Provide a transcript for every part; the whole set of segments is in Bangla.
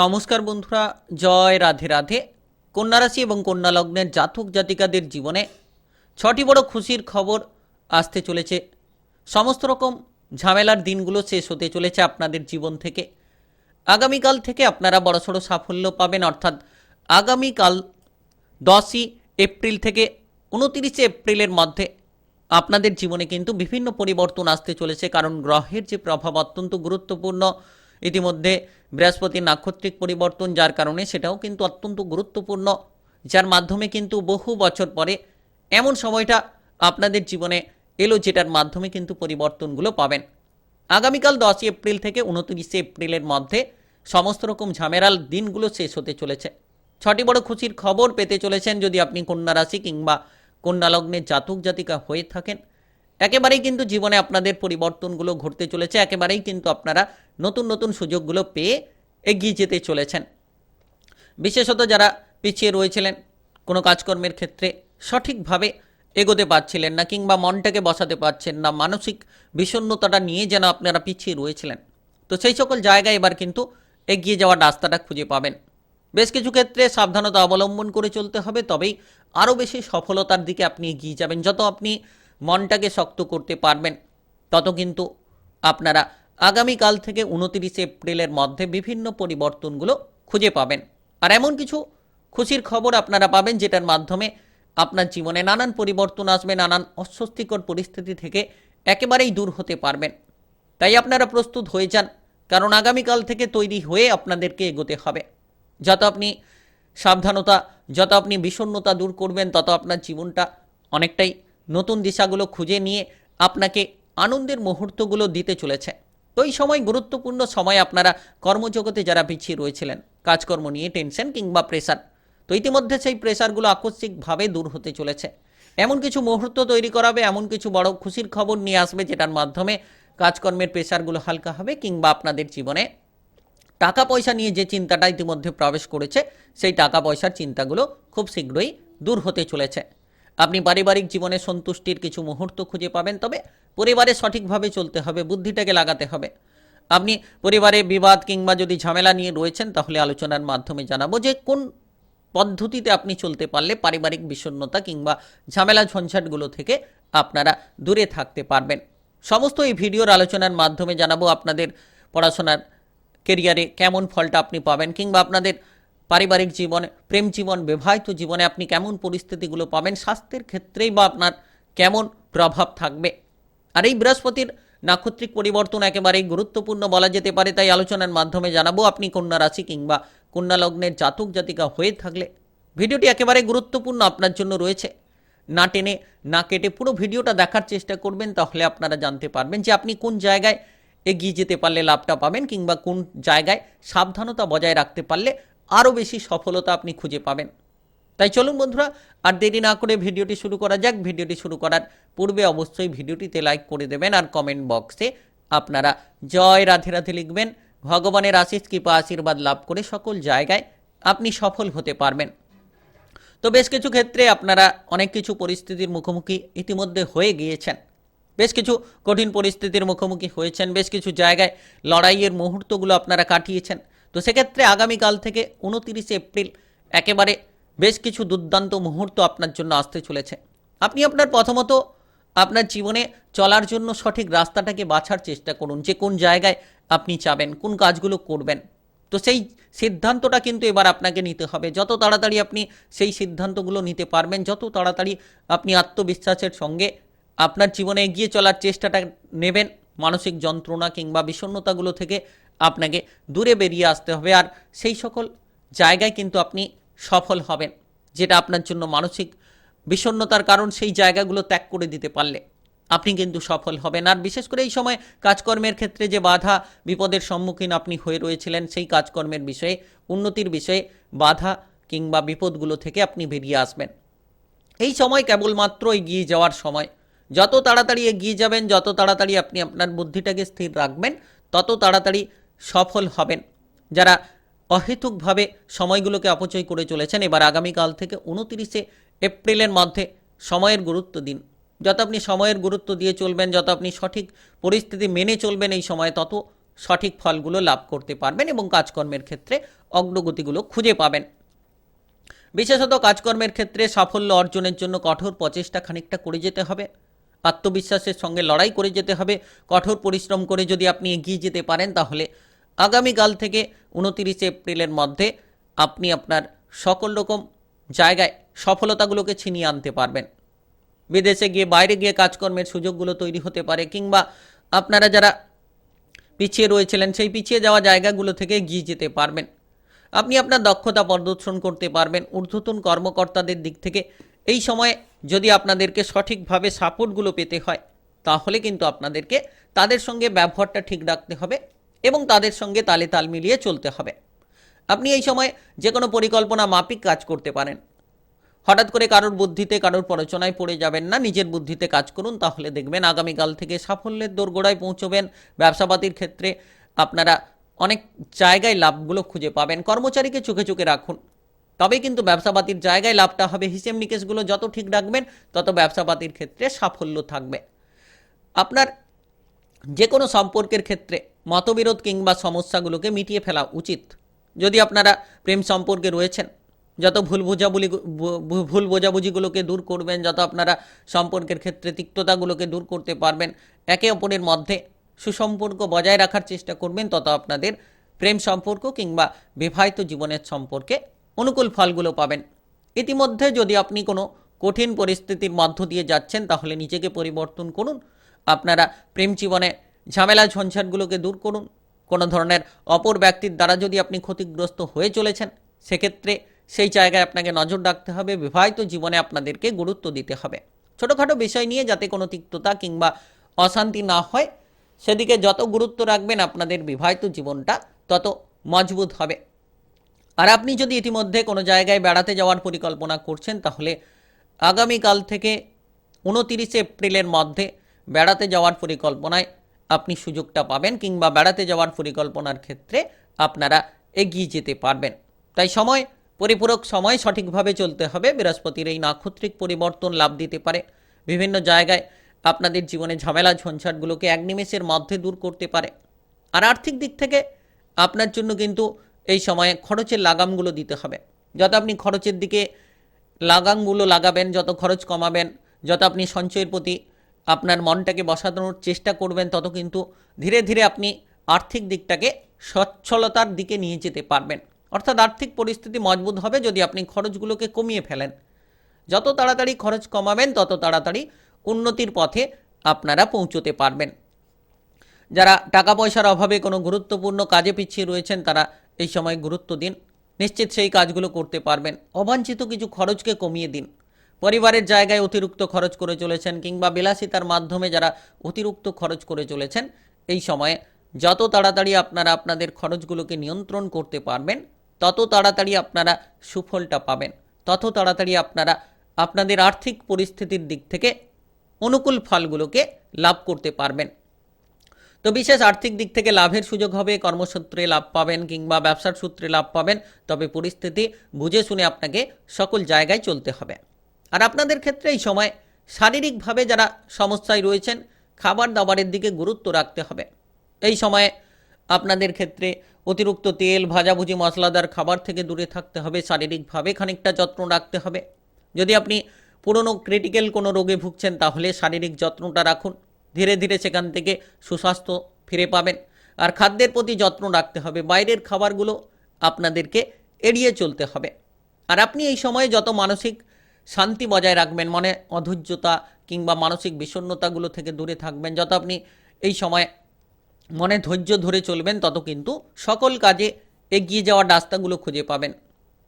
নমস্কার বন্ধুরা, জয় রাধে রাধে। কন্যা রাশি এবং কন্যা লগ্নের জাতক জাতিকাদের জীবনে ছটি বড় খুশির খবর আসতে চলেছে। সমস্ত রকম ঝামেলার দিনগুলো শেষ হতে চলেছে আপনাদের জীবন থেকে। আগামীকাল থেকে আপনারা বড়সড় সাফল্য পাবেন, অর্থাৎ আগামীকাল দশই এপ্রিল থেকে উনতিরিশে এপ্রিলের মধ্যে আপনাদের জীবনে কিন্তু বিভিন্ন পরিবর্তন আসতে চলেছে, কারণ গ্রহের যে প্রভাব অত্যন্ত গুরুত্বপূর্ণ। ইতিমধ্যে বৃহস্পতির নাক্ষত্রিক পরিবর্তন, যার কারণে সেটাও কিন্তু অত্যন্ত গুরুত্বপূর্ণ, যার মাধ্যমে কিন্তু বহু বছর পরে এমন সময়টা আপনাদের জীবনে এলো, যেটার মাধ্যমে কিন্তু পরিবর্তনগুলো পাবেন। আগামীকাল দশই এপ্রিল থেকে উনত্রিশে এপ্রিলের মধ্যে সমস্ত রকম ঝামেলার দিনগুলো শেষ হতে চলেছে। ছটি বড় খুশির খবর পেতে চলেছেন যদি আপনি কন্যা রাশি কিংবা কন্যা লগ্নের জাতক জাতিকা হয়ে থাকেন। একেবারেই কিন্তু জীবনে আপনাদের পরিবর্তনগুলো ঘটতে চলেছে, একেবারেই কিন্তু আপনারা নতুন নতুন সুযোগগুলো পেয়ে এগিয়ে যেতে চলেছেন। বিশেষত যারা পিছিয়ে রয়েছিলেন, কোনো কাজকর্মের ক্ষেত্রে সঠিকভাবে এগোতে পারছিলেন না কিংবা মনটাকে বসাতে পারছেন না, মানসিক বিষণ্ণতাটা নিয়ে যেন আপনারা পিছিয়ে রয়েছিলেন। তো সেই সকল জায়গায় এবার কিন্তু এগিয়ে যাওয়ার রাস্তাটা খুঁজে পাবেন। বেশ কিছু ক্ষেত্রে সাবধানতা অবলম্বন করে চলতে হবে, তবেই আরও বেশি সফলতার দিকে আপনি এগিয়ে যাবেন। যত আপনি মনটাকে শক্ত করতে পারবেন। তত কিন্তু আপনারা আগামীকাল থেকে উনতিরিশে এপ্রিলের মধ্যে বিভিন্ন পরিবর্তনগুলো খুঁজে পাবেন। আর এমন কিছু খুশির খবর আপনারা পাবেন যেটার মাধ্যমে আপনার জীবনে নানান পরিবর্তন আসবে, নানান অস্বস্তিকর পরিস্থিতি থেকে একেবারেই দূর হতে পারবেন। তাই আপনারা প্রস্তুত হয়ে যান, কারণ আগামীকাল থেকে তৈরি হয়ে আপনাদেরকে এগোতে হবে। যত আপনি সাবধানতা, যত আপনি বিষণ্ণতা দূর করবেন, তত আপনার জীবনটা অনেকটাই নতুন দিশাগুলো খুঁজে নিয়ে আপনাকে আনন্দের মুহূর্তগুলো দিতে চলেছে। এই সময় গুরুত্বপূর্ণ সময় আপনারা কর্মজগতে যারা পিছিয়ে রয়েছিলেন, কাজকর্ম নিয়ে টেনশন কিংবা প্রেশার, তো ইতিমধ্যে সেই প্রেশারগুলো আকস্মিকভাবে দূর হতে চলেছে। এমন কিছু মুহূর্ত তৈরি করাবে, এমন কিছু বড় খুশির খবর নিয়ে আসবে যেটার মাধ্যমে কাজকর্মের প্রেশারগুলো হালকা হবে কিংবা আপনাদের জীবনে টাকা পয়সা নিয়ে যে চিন্তাটা ইতিমধ্যে প্রবেশ করেছে, সেই টাকা পয়সার চিন্তাগুলো খুব শীঘ্রই দূর হতে চলেছে। আপনি পারিবারিক জীবনে সন্তুষ্টির কিছু মুহূর্ত খুঁজে পাবেন, তবে পরিবারে সঠিকভাবে চলতে হবে, বুদ্ধিটাকে লাগাতে হবে। আপনি পরিবারে বিবাদ কিংবা যদি ঝামেলা নিয়ে রয়েছেন, তাহলে আলোচনার মাধ্যমে জানাব যে কোন পদ্ধতিতে আপনি চলতে পারলে পারিবারিক বিষণ্ণতা কিংবা ঝামেলা ঝঞ্ঝাটগুলো থেকে আপনারা দূরে থাকতে পারবেন। সমস্ত এই ভিডিওর আলোচনার মাধ্যমে জানাব আপনাদের পড়াশোনার কেরিয়ারে কেমন ফলটা আপনি পাবেন কিংবা আপনাদের পারিবারিক জীবনে, প্রেম জীবন, বিবাহিত জীবনে আপনি কেমন পরিস্থিতিগুলো পাবেন? স্বাস্থ্যের ক্ষেত্রেই বা আপনার কেমন প্রভাব থাকবে? আর এই বৃহস্পতির নাক্ষত্রিক পরিবর্তন একেবারেই গুরুত্বপূর্ণ বলা যেতে পারে, তাই আলোচনার মাধ্যমে জানাব, আপনি কন্যা রাশি কিংবা কন্যা লগ্নের জাতক জাতিকা হয়ে থাকলে ভিডিওটি একেবারে গুরুত্বপূর্ণ আপনার জন্য রয়েছে। না টেনে, না কেটে পুরো ভিডিওটা দেখার চেষ্টা করবেন, তাহলে আপনারা জানতে পারবেন যে আপনি কোন জায়গায় এগিয়ে যেতে পারলে লাভটা পাবেন কিংবা কোন জায়গায় সাবধানতা বজায় রাখতে পারলে আরও বেশি সফলতা আপনি খুঁজে পাবেন। তাই চলুন বন্ধুরা, আর দেরি না করে ভিডিওটি শুরু করা যাক। ভিডিওটি শুরু করার পূর্বে অবশ্যই ভিডিওটিতে লাইক করে দেবেন আর কমেন্ট বক্সে আপনারা জয় রাধে রাধে লিখবেন। ভগবানের আশিস কৃপা, আশীর্বাদ লাভ করে সকল জায়গায় আপনি সফল হতে পারবেন। তো বেশ কিছু ক্ষেত্রে আপনারা অনেক কিছু পরিস্থিতির মুখোমুখি ইতিমধ্যে হয়ে গিয়েছেন। বেশ কিছু কঠিন পরিস্থিতির মুখোমুখি হয়েছেন, বেশ কিছু জায়গায় লড়াইয়ের মুহূর্তগুলো আপনারা কাটিয়েছেন। তো সেক্ষেত্রে আগামীকাল থেকে উনতিরিশে এপ্রিল একেবারে বেশ কিছু দুর্দান্ত মুহূর্ত আপনার জন্য আসতে চলেছে। আপনি আপনার প্রথমত আপনার জীবনে চলার জন্য সঠিক রাস্তাটাকে বাছার চেষ্টা করুন, যে কোন জায়গায় আপনি চাবেন কোন কাজগুলো করবেন। তো সেই সিদ্ধান্তটা কিন্তু এবার আপনাকে নিতে হবে। যত তাড়াতাড়ি আপনি সেই সিদ্ধান্তগুলো নিতে পারবেন, যত তাড়াতাড়ি আপনি আত্মবিশ্বাসের সঙ্গে আপনার জীবনে এগিয়ে চলার চেষ্টাটা নেবেন, মানসিক যন্ত্রণা কিংবা বিষণ্ণতাগুলো থেকে আপনাকে দূরে বেরিয়ে আসতে হবে আর সেই সকল জায়গায় কিন্তু আপনি সফল হবেন, যেটা আপনার জন্য মানসিক বিষণ্ণতার কারণ সেই জায়গাগুলো ত্যাগ করে দিতে পারলে আপনি কিন্তু সফল হবেন। আর বিশেষ করে এই সময় কাজকর্মের ক্ষেত্রে যে বাধা, বিপদের সম্মুখীন আপনি হয়ে রয়েছিলেন, সেই কাজকর্মের বিষয়ে, উন্নতির বিষয়ে বাধা কিংবা বিপদগুলো থেকে আপনি বেরিয়ে আসবেন। এই সময় কেবলমাত্র এগিয়ে যাওয়ার সময়। যত তাড়াতাড়ি এগিয়ে যাবেন, যত তাড়াতাড়ি আপনি আপনার বুদ্ধিটাকে স্থির রাখবেন, তত তাড়াতাড়ি সফল হবেন। যারা অহেতুকভাবে সময়গুলোকে অপচয় করে চলেছেন, এবার আগামীকাল থেকে উনতিরিশে এপ্রিলের মধ্যে সময়ের গুরুত্ব দিন। যত আপনি সময়ের গুরুত্ব দিয়ে চলবেন, যত আপনি সঠিক পরিস্থিতি মেনে চলবেন এই সময়, তত সঠিক ফলগুলো লাভ করতে পারবেন এবং কাজকর্মের ক্ষেত্রে অগ্রগতিগুলো খুঁজে পাবেন। বিশেষত কাজকর্মের ক্ষেত্রে সাফল্য অর্জনের জন্য কঠোর প্রচেষ্টা খানিকটা করে যেতে হবে। আত্মবিশ্বাসের সঙ্গে লড়াই করে যেতে হবে, কঠোর পরিশ্রম করে যদি আপনি এগিয়ে যেতে পারেন তাহলে আগামীকাল থেকে উনতিরিশে এপ্রিলের মধ্যে আপনি আপনার সকল রকম জায়গায় সফলতাগুলোকে ছিনিয়ে আনতে পারবেন। বিদেশে গিয়ে বাইরে গিয়ে কাজকর্মের সুযোগগুলো তৈরি হতে পারে কিংবা আপনারা যারা পিছিয়ে রয়েছিলেন সেই পিছিয়ে যাওয়া জায়গাগুলো থেকে এগিয়ে যেতে পারবেন। আপনি আপনার দক্ষতা প্রদর্শন করতে পারবেন, ঊর্ধ্বতন কর্মকর্তাদের দিক থেকে এই সময়ে যদি আপনাদেরকে সঠিকভাবে সাপোর্টগুলো পেতে হয়, তাহলে কিন্তু আপনাদেরকে তাদের সঙ্গে ব্যবহারটা ঠিক রাখতে হবে এবং তাদের সঙ্গে তালে তাল মিলিয়ে চলতে হবে। আপনি এই সময় যে কোনো পরিকল্পনা মাফিক কাজ করতে পারেন। হঠাৎ করে কারোর বুদ্ধিতে কারোর প্ররোচনায় পড়ে যাবেন না, নিজের বুদ্ধিতে কাজ করুন, তাহলে দেখবেন আগামীকাল থেকে সাফল্যের দোরগোড়ায় পৌঁছবেন। ব্যবসাপাতির ক্ষেত্রে আপনারা অনেক জায়গায় লাভগুলো খুঁজে পাবেন। কর্মচারীকে চোখে চোখে রাখুন। তবে কিন্তু ব্যবসাপাতির জায়গায় লাভটা হবে। হিসেব নিকেশগুলো যত ঠিক রাখবেন, তত ব্যবসাপাতির ক্ষেত্রে সাফল্য থাকবে। আপনার যে কোনো সম্পর্কের ক্ষেত্রে মতবিরোধ কিংবা সমস্যাগুলোকে মিটিয়ে ফেলা উচিত। যদি আপনারা প্রেম সম্পর্কে রয়েছেন, যত ভুল বোঝাবুলি ভুল বোঝাবুঝিগুলোকে দূর করবেন, যত আপনারা সম্পর্কের ক্ষেত্রে তিক্ততাগুলোকে দূর করতে পারবেন, একে অপরের মধ্যে সুসম্পর্ক বজায় রাখার চেষ্টা করবেন, তত আপনাদের প্রেম সম্পর্ক কিংবা বিবাহিত জীবনের সম্পর্কে অনুকূল ফলগুলো পাবেন। ইতিমধ্যে যদি আপনি কোনো কঠিন পরিস্থিতির মধ্য দিয়ে যাচ্ছেন, তাহলে নিজেকে পরিবর্তন করুন। আপনারা প্রেম জীবনে ঝামেলা ঝঞ্ঝাটগুলোকে দূর করুন। কোনো ধরনের অপর ব্যক্তির দ্বারা যদি আপনি ক্ষতিগ্রস্ত হয়ে চলেছেন, সেক্ষেত্রে সেই জায়গায় আপনাকে নজর রাখতে হবে। বিবাহিত জীবনে আপনাদেরকে গুরুত্ব দিতে হবে। ছোটোখাটো বিষয় নিয়ে যাতে কোনো তিক্ততা কিংবা অশান্তি না হয়, সেদিকে যত গুরুত্ব রাখবেন আপনাদের বিবাহিত জীবনটা তত মজবুত হবে। আর আপনি যদি ইতিমধ্যে কোনো জায়গায় বেড়াতে যাওয়ার পরিকল্পনা করছেন, তাহলে আগামীকাল থেকে উনতিরিশে এপ্রিলের মধ্যে বেড়াতে যাওয়ার পরিকল্পনায় আপনি সুযোগটা পাবেন কিংবা বেড়াতে যাওয়ার পরিকল্পনার ক্ষেত্রে আপনারা এগিয়ে যেতে পারবেন। তাই সময়, পরিপূরক সময় সঠিকভাবে চলতে হবে। বৃহস্পতির এই নাক্ষত্রিক পরিবর্তন লাভ দিতে পারে। বিভিন্ন জায়গায় আপনাদের জীবনে ঝামেলা, ঝঞ্ঝাটগুলোকে এক নিমেষের মধ্যে দূর করতে পারে। আর আর্থিক দিক থেকে আপনার জন্য কিন্তু এই সময়ে খরচের লাগামগুলো দিতে হবে। যত আপনি খরচের দিকে লাগামগুলো লাগাবেন, যত খরচ কমাবেন, যত আপনি সঞ্চয়ের প্রতি আপনার মনটাকে বসানোর চেষ্টা করবেন, তত কিন্তু ধীরে ধীরে আপনি আর্থিক দিকটাকে সচ্ছলতার দিকে নিয়ে যেতে পারবেন। অর্থাৎ আর্থিক পরিস্থিতি মজবুত হবে যদি আপনি খরচগুলোকে কমিয়ে ফেলেন। যত তাড়াতাড়ি খরচ কমাবেন, তত তাড়াতাড়ি উন্নতির পথে আপনারা পৌঁছতে পারবেন। যারা টাকা পয়সার অভাবে কোনো গুরুত্বপূর্ণ কাজে পিছিয়ে রয়েছেন, তারা এই সময় গুরুত্ব দিন। নিশ্চিত সেই কাজগুলো করতে পারবেন। অবাঞ্ছিত কিছু খরচকে কমিয়ে দিন। পরিবারের জায়গায় অতিরিক্ত খরচ করে চলেছেন কিংবা বিলাসিতার মাধ্যমে যারা অতিরিক্ত খরচ করে চলেছেন, এই সময়ে যত তাড়াতাড়ি আপনারা আপনাদের খরচগুলোকে নিয়ন্ত্রণ করতে পারবেন, তত তাড়াতাড়ি আপনারা সুফলটা পাবেন। তত তাড়াতাড়ি আপনারা আপনাদের আর্থিক পরিস্থিতির দিক থেকে অনুকূল ফলগুলোকে লাভ করতে পারবেন। তো বিশেষ আর্থিক দিক থেকে লাভের সুযোগ হবে, কর্মসূত্রে লাভ পাবেন কিংবা ব্যবসার সূত্রে লাভ পাবেন, তবে পরিস্থিতি বুঝে শুনে আপনাকে সকল জায়গায় চলতে হবে। আর আপনাদের ক্ষেত্রে এই সময় শারীরিকভাবে যারা সমস্যায় রয়েছেন, খাবার দাবারের দিকে গুরুত্ব রাখতে হবে। এই সময়ে আপনাদের ক্ষেত্রে অতিরিক্ত তেল, ভাজাভুজি, মশলাদার খাবার থেকে দূরে থাকতে হবে, শারীরিকভাবে খানিকটা যত্ন রাখতে হবে। যদি আপনি পুরনো ক্রিটিক্যাল কোনো রোগে ভুগছেন, তাহলে শারীরিক যত্নটা রাখুন। ধীরে ধীরে সেখান থেকে সুস্বাস্থ্য ফিরে পাবেন। আর খাদ্যের প্রতি যত্ন রাখতে হবে। বাইরের খাবারগুলো আপনাদেরকে এড়িয়ে চলতে হবে। আর আপনি এই সময়ে যত মানসিক শান্তি বজায় রাখবেন, মনে অধৈর্যতা কিংবা মানসিক বিষণ্ণতাগুলো থেকে দূরে থাকবেন, যত আপনি এই সময় মনে ধৈর্য ধরে চলবেন, তত কিন্তু সকল কাজে এগিয়ে যাওয়ার রাস্তাগুলো খুঁজে পাবেন।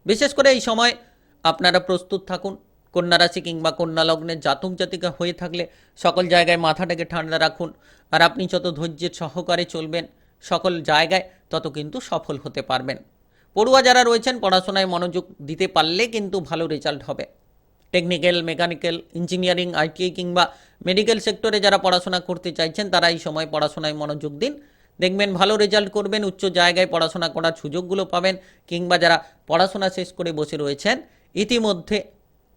বিশেষ করে এই সময় আপনারা প্রস্তুত থাকুন। কন্যা রাশি কিংবা কন্যা লগ্নের জাতক জাতিকা হয়ে থাকলে সকল জায়গায় মাথাটাকে ঠান্ডা রাখুন। আর আপনি যত ধৈর্যের সহকারে চলবেন সকল জায়গায় তত কিন্তু সফল হতে পারবেন। পড়ুয়া যারা রয়েছেন, পড়াশোনায় মনোযোগ দিতে পারলে কিন্তু ভালো রেজাল্ট হবে। টেকনিক্যাল, মেকানিক্যাল, ইঞ্জিনিয়ারিং আইটিআই কিংবা মেডিকেল সেক্টরে যারা পড়াশোনা করতে চাইছেন, তারা এই সময় পড়াশোনায় মনোযোগ দিন। দেখবেন ভালো রেজাল্ট করবেন, উচ্চ জায়গায় পড়াশোনা করার সুযোগগুলো পাবেন কিংবা যারা পড়াশোনা শেষ করে বসে রয়েছেন, ইতিমধ্যে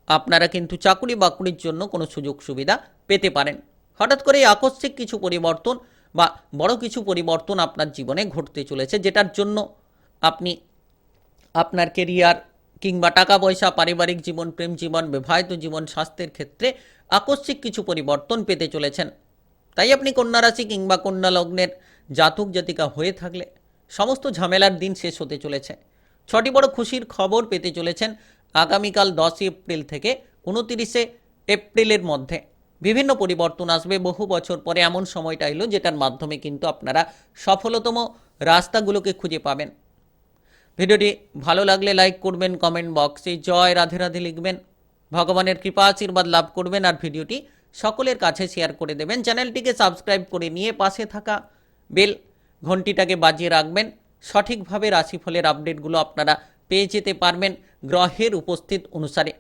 আপনারা কিন্তু চাকুরি বাকুরির জন্য কোনো সুযোগ সুবিধা পেতে পারেন। হঠাৎ করে আকস্মিক কিছু পরিবর্তন বা বড় কিছু পরিবর্তন আপনার জীবনে ঘটতে চলেছে, যেটার জন্য আপনি আপনার কেরিয়ার কিংবা টাকা পয়সা পারিবারিক জীবন, প্রেম জীবন, বিবাহিত জীবন, স্বাস্থ্যের ক্ষেত্রে আকস্মিক কিছু পরিবর্তন পেতে চলেছেন। তাই আপনি কন্যা রাশি কিংবা কন্যা লগ্নের জাতক জাতিকা হয়ে থাকলে সমস্ত ঝামেলার দিন শেষ হতে চলেছে। ছটি বড় খুশির খবর পেতে চলেছেন আগামীকাল দশই এপ্রিল থেকে উনতিরিশে এপ্রিলের মধ্যে বিভিন্ন পরিবর্তন আসবে। বহু বছর পরে এমন সময়টা এলো যেটার মাধ্যমে কিন্তু আপনারা সফলতম রাস্তাগুলোকে খুঁজে পাবেন। ভিডিওটি ভালো লাগলে লাইক করবেন, কমেন্ট বক্সে জয় রাধে রাধে লিখবেন। ভগবানের কৃপা আশীর্বাদ লাভ করবেন আর ভিডিওটি সকলের কাছে শেয়ার করে দেবেন। চ্যানেলটিকে সাবস্ক্রাইব করে নিয়ে পাশে থাকা বেল ঘন্টিটাকে বাজিয়ে রাখবেন। সঠিকভাবে রাশিফলের আপডেটগুলো আপনারা পেয়ে যেতে পারবেন। গ্রহের উপস্থিত অনুসারে।